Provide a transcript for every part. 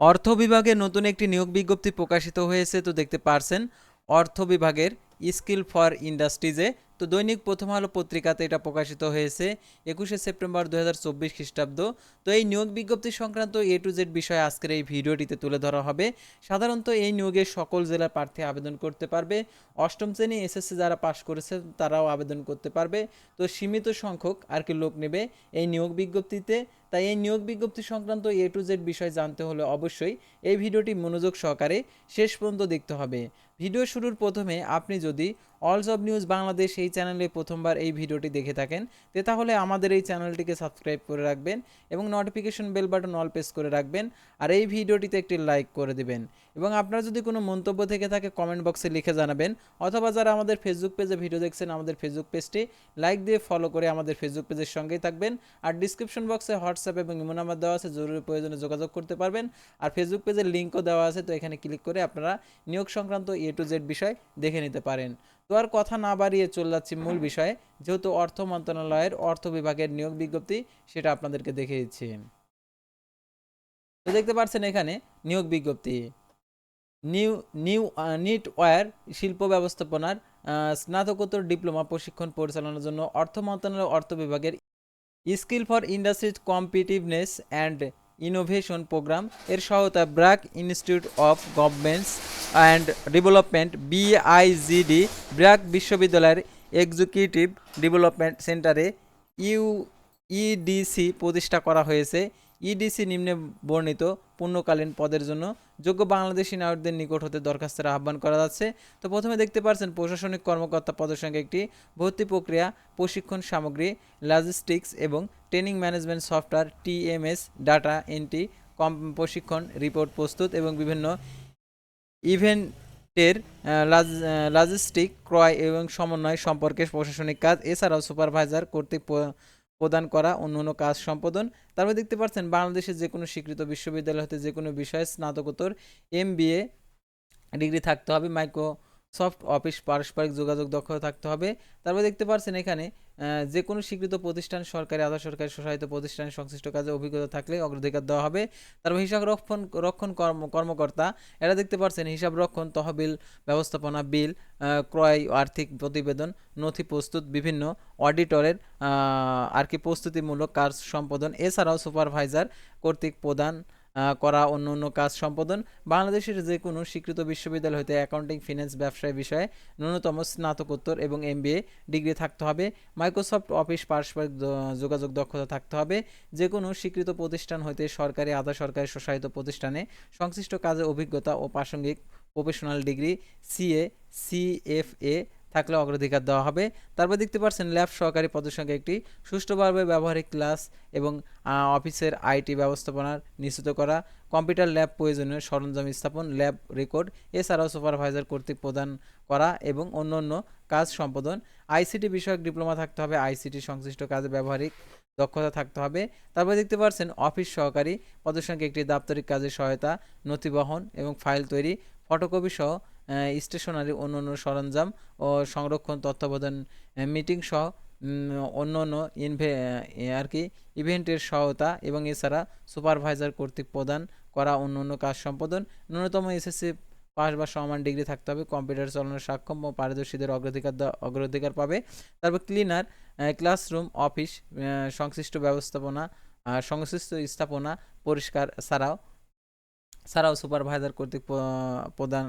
অর্থ বিভাগে নতুন একটি নিয়োগ বিজ্ঞপ্তি প্রকাশিত হয়েছে, তো দেখতে পারছেন, অর্থ বিভাগের স্কিল ফর ইন্ডাস্ট্রিজে তো দৈনিক প্রথম আলো পত্রিকাতে এটা প্রকাশিত হয়েছে, একুশে সেপ্টেম্বর দু হাজার চব্বিশ খ্রিস্টাব্দ। তো এই নিয়োগ বিজ্ঞপ্তি সংক্রান্ত এ টু জেড বিষয়ে আজকের এই ভিডিওটিতে তুলে ধরা হবে। সাধারণত এই নিয়োগে সকল জেলার প্রার্থী আবেদন করতে পারবে। অষ্টম শ্রেণি এসএসসি যারা পাশ করেছে, তারাও আবেদন করতে পারবে। তো সীমিত সংখ্যক আর কি লোক নেবে এই নিয়োগ বিজ্ঞপ্তিতে। তাই এই নিয়োগ বিজ্ঞপ্তি সংক্রান্ত এ টু জেড বিষয় জানতে হলে অবশ্যই এই ভিডিওটি মনোযোগ সহকারে শেষ পর্যন্ত দেখতে হবে। ভিডিও শুরুর প্রথমে আপনি যদি অলস অব নিউজ বাংলাদেশ এই চ্যানেলে প্রথমবার এই ভিডিওটি দেখে থাকেন, তে তাহলে আমাদের এই চ্যানেলটিকে সাবস্ক্রাইব করে রাখবেন এবং notification bell button all press করে রাখবেন, আর এই ভিডিওটিতে একটি লাইক করে দিবেন। এবং আপনার যদি কোনো মন্তব্য থেকে থাকে কমেন্ট বক্সে লিখে জানাবেন, অথবা যারা আমাদের ফেসবুক পেজে ভিডিও দেখছেন, আমাদের ফেসবুক পেজটি লাইক দিয়ে ফলো করে আমাদের ফেসবুক পেজের সঙ্গেই থাকবেন, আর ডিসক্রিপশন বক্সে হোয়াটসঅ্যাপ এবং ইমো নাম্বার দেওয়া আছে, জরুরি প্রয়োজনে যোগাযোগ করতে পারবেন, আর ফেসবুক পেজের লিঙ্কও দেওয়া আছে, তো এখানে ক্লিক করে আপনারা নিয়োগ সংক্রান্ত এ টু জেড বিষয় দেখে নিতে পারেন। তো আর কথা না বাড়িয়ে চলে যাচ্ছি মূল বিষয়ে, যেহেতু অর্থ মন্ত্রণালয়ের অর্থ বিভাগের নিয়োগ বিজ্ঞপ্তি সেটা আপনাদেরকে দেখে দিচ্ছি তো দেখতে পাচ্ছেন এখানে নিয়োগ বিজ্ঞপ্তি। নিউ নিউ নিট ওয়ার শিল্প ব্যবস্থাপনার স্নাতকোত্তর ডিপ্লোমা প্রশিক্ষণ পরিচালনার জন্য অর্থ মন্ত্রণালয় অর্থ বিভাগের skill for industries competitiveness and innovation program. এর সহায়তা BRAC institute of governments and development, BIGD, BRAC বিশ্ববিদ্যালয়ের এক্সিকিউটিভ ডেভেলপমেন্ট সেন্টারে ইউ ইডিসি প্রতিষ্ঠা করা হয়েছে। ইডিসি নিম্নে বর্ণিত পূর্ণকালীন পদের জন্য যোগ্য বাংলাদেশি নাগরিকদের নিকট হতে দরখাস্তের আহ্বান করা যাচ্ছে। তো প্রথমে দেখতে পাচ্ছেন প্রশাসনিক কর্মকর্তা পদের সঙ্গে একটি ভর্তি প্রক্রিয়া, প্রশিক্ষণ সামগ্রী লজিস্টিক্স এবং training management software TMS data entry cum প্রশিক্ষণ রিপোর্ট প্রস্তুত এবং বিভিন্ন ইভেন্টের লজিস্টিক ক্রয় এবং সমন্বয় সম্পর্কে প্রশাসনিক কাজ, এছাড়াও সুপারভাইজার কর্তৃক প্রদান করা, অন্য অন্য কাজ সম্পাদন। তারপর দেখতে পাচ্ছেন বাংলাদেশের যে কোনো স্বীকৃত বিশ্ববিদ্যালয় হতে যে কোনো বিষয়ে স্নাতকোত্তর এম ডিগ্রি থাকতে হবে মাইক্রোসফট অফিস পারস্পরিক যোগাযোগ দক্ষতা থাকতে হবে। তারপর দেখতে পাচ্ছেন এখানে যে কোনো স্বীকৃত প্রতিষ্ঠান, সরকারি, আধা সরকারি, স্বশাসিত প্রতিষ্ঠানের সংশ্লিষ্ট কাজে অভিজ্ঞতা থাকলে অগ্রাধিকার দেওয়া হবে। তারপর হিসাব রক্ষণ রক্ষণ কর্ম, কর্মকর্তা, এরা দেখতে পাচ্ছেন হিসাব রক্ষণ, তহবিল, ব্যবস্থাপনা বিল ক্রয়, আর্থিক প্রতিবেদন, নথি প্রস্তুত, বিভিন্ন অডিটরের আর কি প্রস্তুতিমূলক কাজ সম্পাদন, এছাড়াও সুপারভাইজার কর্তৃক প্রদান করা অন্য অন্য কাজ সম্পাদন। বাংলাদেশের যে কোনো স্বীকৃত বিশ্ববিদ্যালয় হতে অ্যাকাউন্টিং ফিনান্স ব্যবসায় বিষয়ে ন্যূনতম স্নাতকোত্তর এবং এমবিএ ডিগ্রি থাকতে হবে। মাইক্রোসফট অফিস পারস্পরিক যোগাযোগ দক্ষতা থাকতে হবে। যে কোনো স্বীকৃত প্রতিষ্ঠান হতে সরকারি, আধা সরকারি স্বশাসিত প্রতিষ্ঠানে সংশ্লিষ্ট কাজে অভিজ্ঞতা ও প্রাসঙ্গিক প্রফেশনাল ডিগ্রি সিএ সিএফএ থাকলে অগ্রাধিকার দেওয়া হবে। তারপর দেখতে পাচ্ছেন, ল্যাব সহকারী পদের সঙ্গে একটি সুষ্ঠুভাবে ব্যবহারিক ক্লাস এবং অফিসের আইটি ব্যবস্থাপনার নিশ্চিত করা, কম্পিউটার ল্যাব প্রয়োজনীয় সরঞ্জাম স্থাপন, ল্যাব রেকর্ড, এছাড়াও সুপারভাইজার কর্তৃক প্রদান করা এবং অন্য অন্য কাজ সম্পাদন। আইসিটি বিষয়ক ডিপ্লোমা থাকতে হবে, আইসিটি সংশ্লিষ্ট কাজে ব্যবহারিক দক্ষতা থাকতে হবে। তারপর দেখতে পাচ্ছেন, অফিস সহকারী পদের সঙ্গে একটি দাপ্তরিক কাজের সহায়তা নথি বহন এবং ফাইল তৈরি, ফটোকপি সহ স্টেশনারি অন্য অন্য সরঞ্জাম ও সংরক্ষণ তত্ত্বাবধান মিটিং সহ অন্য অন্য ইনভে আর কি, ইভেন্টের সহায়তা এবং এছাড়া সুপারভাইজার কর্তৃক প্রদান করা অন্য অন্য কাজ সম্পাদন। ন্যূনতম এসএসসি পাস বা সমান ডিগ্রি থাকতে হবে, কম্পিউটার চালানোর সক্ষম ও পারদর্শীদের অগ্রাধিকার অগ্রাধিকার পাবে। তারপর ক্লিনার ক্লাসরুম অফিস সংশ্লিষ্ট ব্যবস্থাপনা সংশ্লিষ্ট স্থাপনা পরিষ্কার ছাড়াও ছাড়াও সুপারভাইজার কর্তৃক প্রদান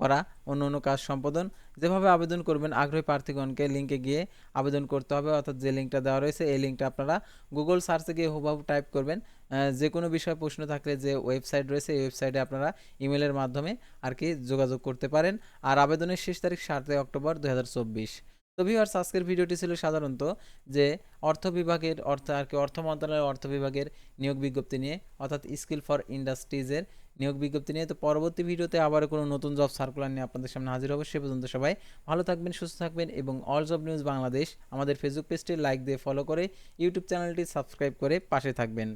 করা অন্য অন্য কাজ সম্পাদন। যেভাবে আবেদন করবেন, আগ্রহী প্রার্থীগণকে লিঙ্কে গিয়ে আবেদন করতে হবে। অর্থাৎ যে লিঙ্কটা দেওয়া রয়েছে, এই লিঙ্কটা আপনারা গুগল সার্চে গিয়ে হুবাহু টাইপ করবেন। যে কোনো বিষয়ে প্রশ্ন থাকলে যে ওয়েবসাইট রয়েছে, এই ওয়েবসাইটে আপনারা ইমেলের মাধ্যমে আর কি যোগাযোগ করতে পারেন। আর আবেদনের শেষ তারিখ সাতই অক্টোবর দু হাজার চব্বিশ। তো ভিউয়ার্স আজকের ভিডিওটি ছিল সাধারণত যে অর্থ বিভাগের অর্থ আর কি অর্থ মন্ত্রণালয়ের অর্থ বিভাগের নিয়োগ বিজ্ঞপ্তি নিয়ে, অর্থাৎ স্কিল ফর ইন্ডাস্ট্রিজের নিয়োগ বিজ্ঞপ্তি নিয়ে। তো পরবর্তী ভিডিওতে আবার কোনো নতুন জব সার্কুলার নিয়ে আপনাদের সামনে হাজির হবে। সে পর্যন্ত সবাই ভালো থাকবেন, সুস্থ থাকবেন এবং অল জব নিউজ বাংলাদেশ আমাদের ফেসবুক পেজটি লাইক দিয়ে ফলো করে ইউটিউব চ্যানেলটি সাবস্ক্রাইব করে পাশে থাকবেন।